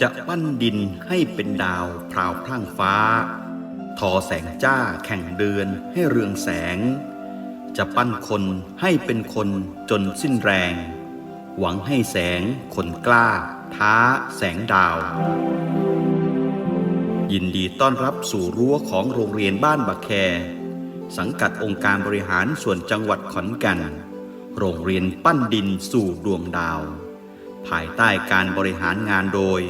จะปั้นดินให้เป็นดาวพราวพร่างฟ้า ทอแสงจ้าแข่งเดือนให้เรืองแสง จะปั้นคนให้เป็นคนจนสิ้นแรง หวังให้แสงคนกล้า ท้าแสงดาว ยินดีต้อนรับสู่รั้วของโรงเรียนบ้านบะแค สังกัดองค์การบริหารส่วนจังหวัดขอนแก่น โรงเรียนปั้นดินสู่ดวงดาวภายใต้การบริหารงานโดย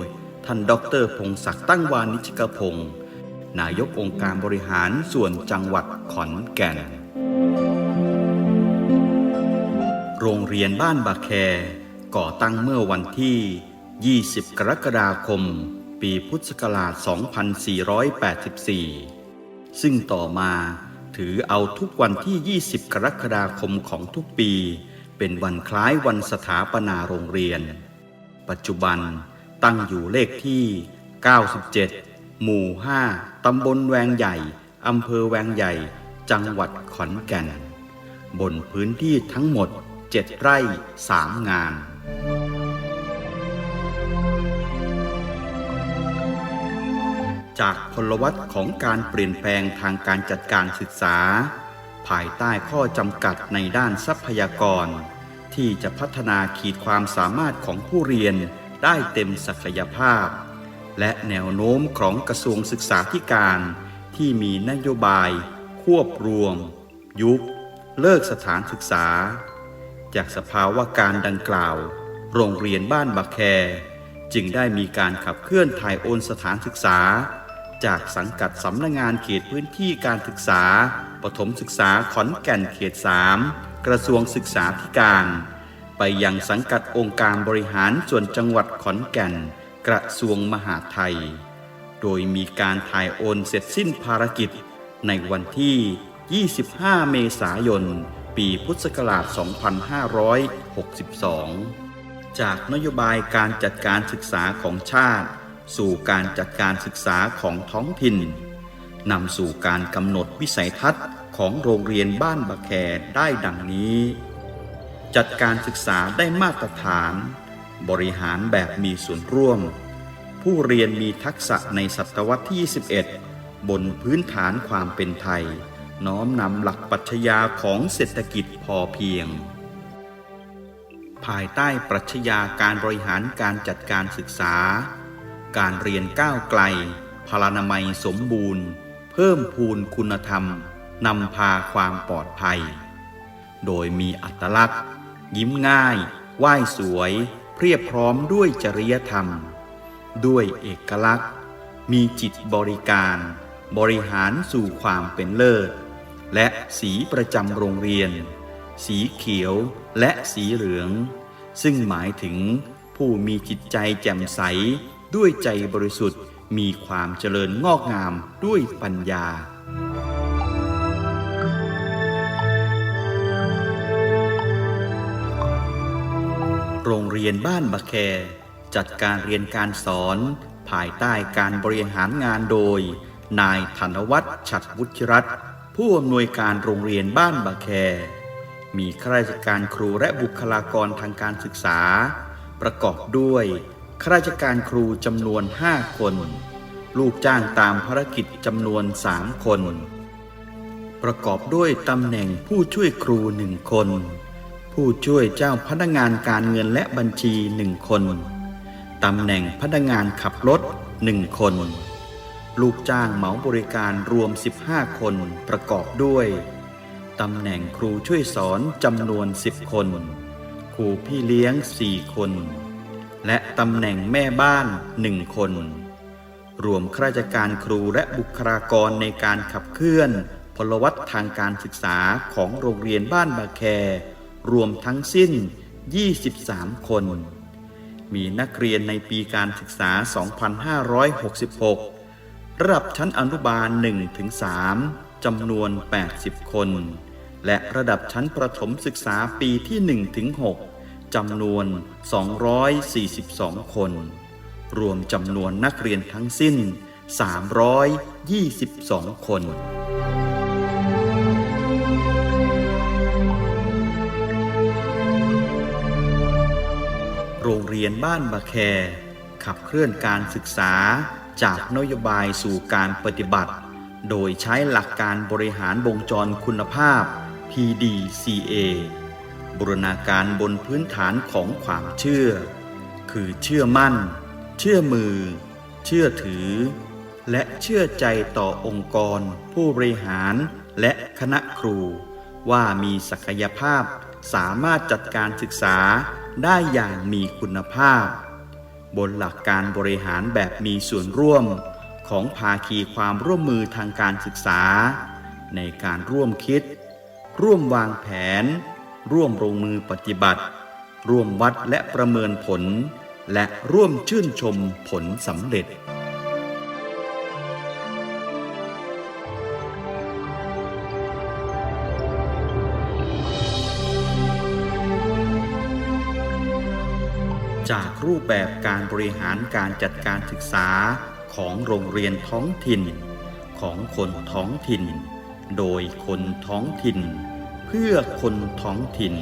ท่านดอกเตอรพงศักดิ์ตั้งวานิชกพงศ์นายกองค์การบริหารส่วนจังหวัดขอนแก่น โรงเรียนบ้านบาแค ก่อตั้งเมื่อวันที่ 20 กรกฎาคม ปีพุทธศักราช 2484 ซึ่งต่อมาถือเอาทุกวันที่ 20 กรกฎาคมของทุกปี เป็นวันคล้ายวันสถาปนาโรงเรียน ปัจจุบัน ตั้งอยู่เลขที่ 97 หมู่ 5 ตำบลแวงใหญ่ อำเภอแวงใหญ่ จังหวัดขอนแก่น บนพื้นที่ทั้งหมด 7 ไร่ 3 งานจากพลวัตของการเปลี่ยนแปลงทางการจัดการศึกษา ภายใต้ข้อจำกัดในด้านทรัพยากร ที่จะพัฒนาขีดความสามารถของผู้เรียน ได้เต็มศักยภาพ และแนวโน้มของกระทรวงศึกษาธิการที่มีนโยบาย ควบรวม ยุบ เลิกสถานศึกษา จากสภาวะการดังกล่าว โรงเรียนบ้านบะแค จึงได้มีการขับเคลื่อนถ่ายโอนสถานศึกษา จากสังกัดสำนักงงานเขตพื้นที่การศึกษา ปฐมศึกษาขอนแก่นเขต 3 กระทรวงศึกษาธิการ ไปยังสังกัดองค์การบริหารส่วนจังหวัดขอนแก่น กระทรวงมหาดไทย โดยมีการถ่ายโอนเสร็จสิ้นภารกิจ ในวันที่ 25 เมษายน ปีพุทธศักราช 2562 จากนโยบายการจัดการศึกษาของชาติ สู่การจัดการศึกษาของท้องถิ่นนำสู่การกำหนดวิสัยทัศน์ของโรงเรียนบ้านบะแคได้ดังนี้ จัดการศึกษาได้มาตรฐาน บริหารแบบมีส่วนร่วม ผู้เรียนมีทักษะในศตวรรษที่ 21 บนพื้นฐานความเป็นไทย น้อมนำหลักปรัชญาของเศรษฐกิจพอเพียง ภายใต้ปรัชญาการบริหารการจัดการศึกษา การเรียนก้าวไกลพลานามัยสมบูรณ์ เพิ่มพูนคุณธรรมนำพาความปลอดภัย โดยมีอัตลักษณ์ ยิ้มง่าย ไหว้สวย เพียบพร้อมด้วยจริยธรรม ด้วยเอกลักษณ์ มีจิตบริการ บริหารสู่ความเป็นเลิศ และสีประจำโรงเรียน สีเขียวและสีเหลือง ซึ่งหมายถึงผู้มีจิตใจแจ่มใส ด้วยใจบริสุทธิ์มีความเจริญงอกงามด้วยปัญญา รงเรียนบ้านบะแค จัดการเรียนการสอน ภายใต้การบริหารงานโดย นายธนวัฒน์ฉัตรวุฒิรัตน์ผู้อำนวยการโรงเรียนบ้านบะแค มีข้าราชการครูและบุคลากรทางการศึกษา ประกอบด้วยข้าราชการครูจำนวน 5 คน ลูกจ้างตามภารกิจจำนวน 3 คน ประกอบด้วยตำแหน่งผู้ช่วยครูหนึ่งคน ผู้ช่วยเจ้าพนักงานการเงินและบัญชีหนึ่งคน ตำแหน่งพนักงานขับรถหนึ่งคน ลูกจ้างเหมาบริการรวม 15 คนประกอบด้วย ตำแหน่งครูช่วยสอนจำนวน 10 คน ครูพี่เลี้ยง 4 คน และตำแหน่งแม่บ้าน1คน รวมข้าราชการครูและบุคลากรในการขับเคลื่อนพลวัตทางการศึกษาของโรงเรียนบ้านบาแค รวมทั้งสิ้น 23 คน มีนักเรียนในปีการศึกษา 2566 ระดับชั้นอนุบาล 1-3 จำนวน 80 คน และระดับชั้นประถมศึกษาปีที่ 1-6 จำนวน 242 คน รวมจำนวนนักเรียนทั้งสิ้น 322 คน โรงเรียนบ้านบะแค ขับเคลื่อนการศึกษาจากนโยบายสู่การปฏิบัติ โดยใช้หลักการบริหารวงจรคุณภาพ PDCA บูรณาการบนพื้นฐานของความเชื่อ คือเชื่อมั่น เชื่อมือ เชื่อถือ และเชื่อใจต่อองค์กร ผู้บริหารและคณะครู ว่ามีศักยภาพสามารถจัดการศึกษา ได้อย่างมีคุณภาพ บนหลักการบริหารแบบมีส่วนร่วมของภาคีความร่วมมือทางการศึกษา ในการร่วมคิด ร่วมวางแผน ร่วมลงมือปฏิบัติ ร่วมวัดและประเมินผล และร่วมชื่นชมผลสำเร็จ จากรูปแบบการบริหารการจัดการศึกษาของโรงเรียนท้องถิ่น ของคนท้องถิ่น โดยคนท้องถิ่น เพื่อคนท้องถิ่น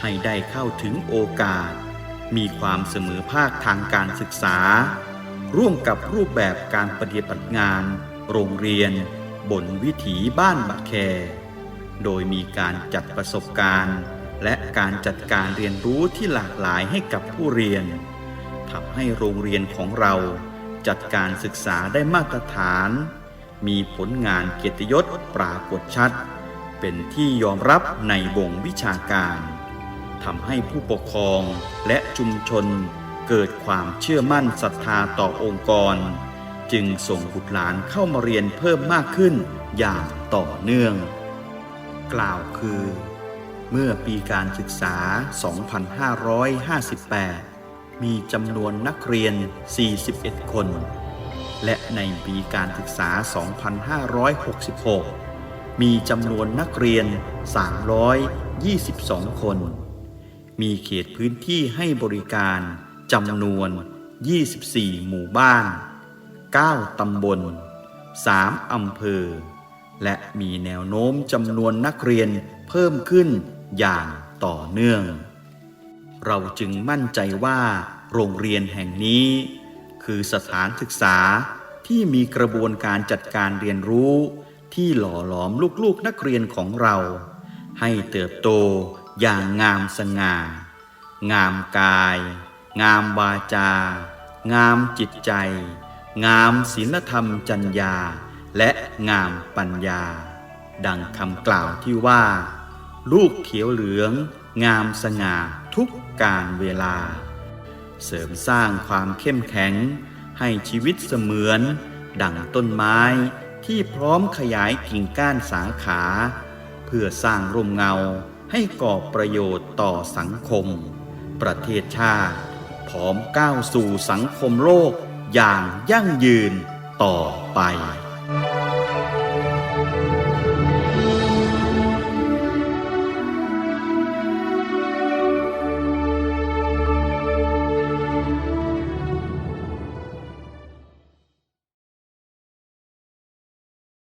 ให้ได้เข้าถึงโอกาส มีความเสมอภาคทางการศึกษา ร่วมกับรูปแบบการปฏิบัติงาน โรงเรียน บนวิถีบ้านบะแค โดยมีการจัดประสบการณ์ และการจัดการเรียนรู้ที่หลากหลายให้กับผู้เรียนทำให้โรงเรียนของเราจัดการศึกษาได้มาตรฐาน มีผลงานเกียรติยศปรากฏชัด เป็นที่ยอมรับในวงวิชาการทำให้ผู้ปกครองและชุมชนเกิดความเชื่อมั่นศรัทธาต่อองค์กร จึงส่งบุตรหลานเข้ามาเรียนเพิ่มมากขึ้นอย่างต่อเนื่อง กล่าวคือ เมื่อปีการศึกษา 2558 มีจำนวนนักเรียน 41 คน และในปีการศึกษา 2566 มีจำนวนนักเรียน 322 คน มีเขตพื้นที่ให้บริการจำนวน 24 หมู่บ้าน 9 ตำบล 3 อำเภอ และมีแนวโน้มจำนวนนักเรียนเพิ่มขึ้น อย่างต่อเนื่อง เราจึงมั่นใจว่าโรงเรียนแห่งนี้ คือสถานศึกษาที่มีกระบวนการจัดการเรียนรู้ที่หล่อหลอมลูกๆนักเรียนของเรา ให้เติบโตอย่างงามสง่า งามกาย งามวาจา งามจิตใจ งามศีลธรรมจัญญา และงามปัญญา ดังคำกล่าวที่ว่า ลูกเขียวเหลือง งามสง่าทุกการเวลา เสริมสร้างความเข้มแข็ง ให้ชีวิตเสมือน ดังต้นไม้ที่พร้อมขยายกิ่งก้านสาขา เพื่อสร้างร่มเงาให้ก่อประโยชน์ต่อสังคม ประเทศชาติ พร้อมก้าวสู่สังคมโลกอย่างยั่งยืนต่อไป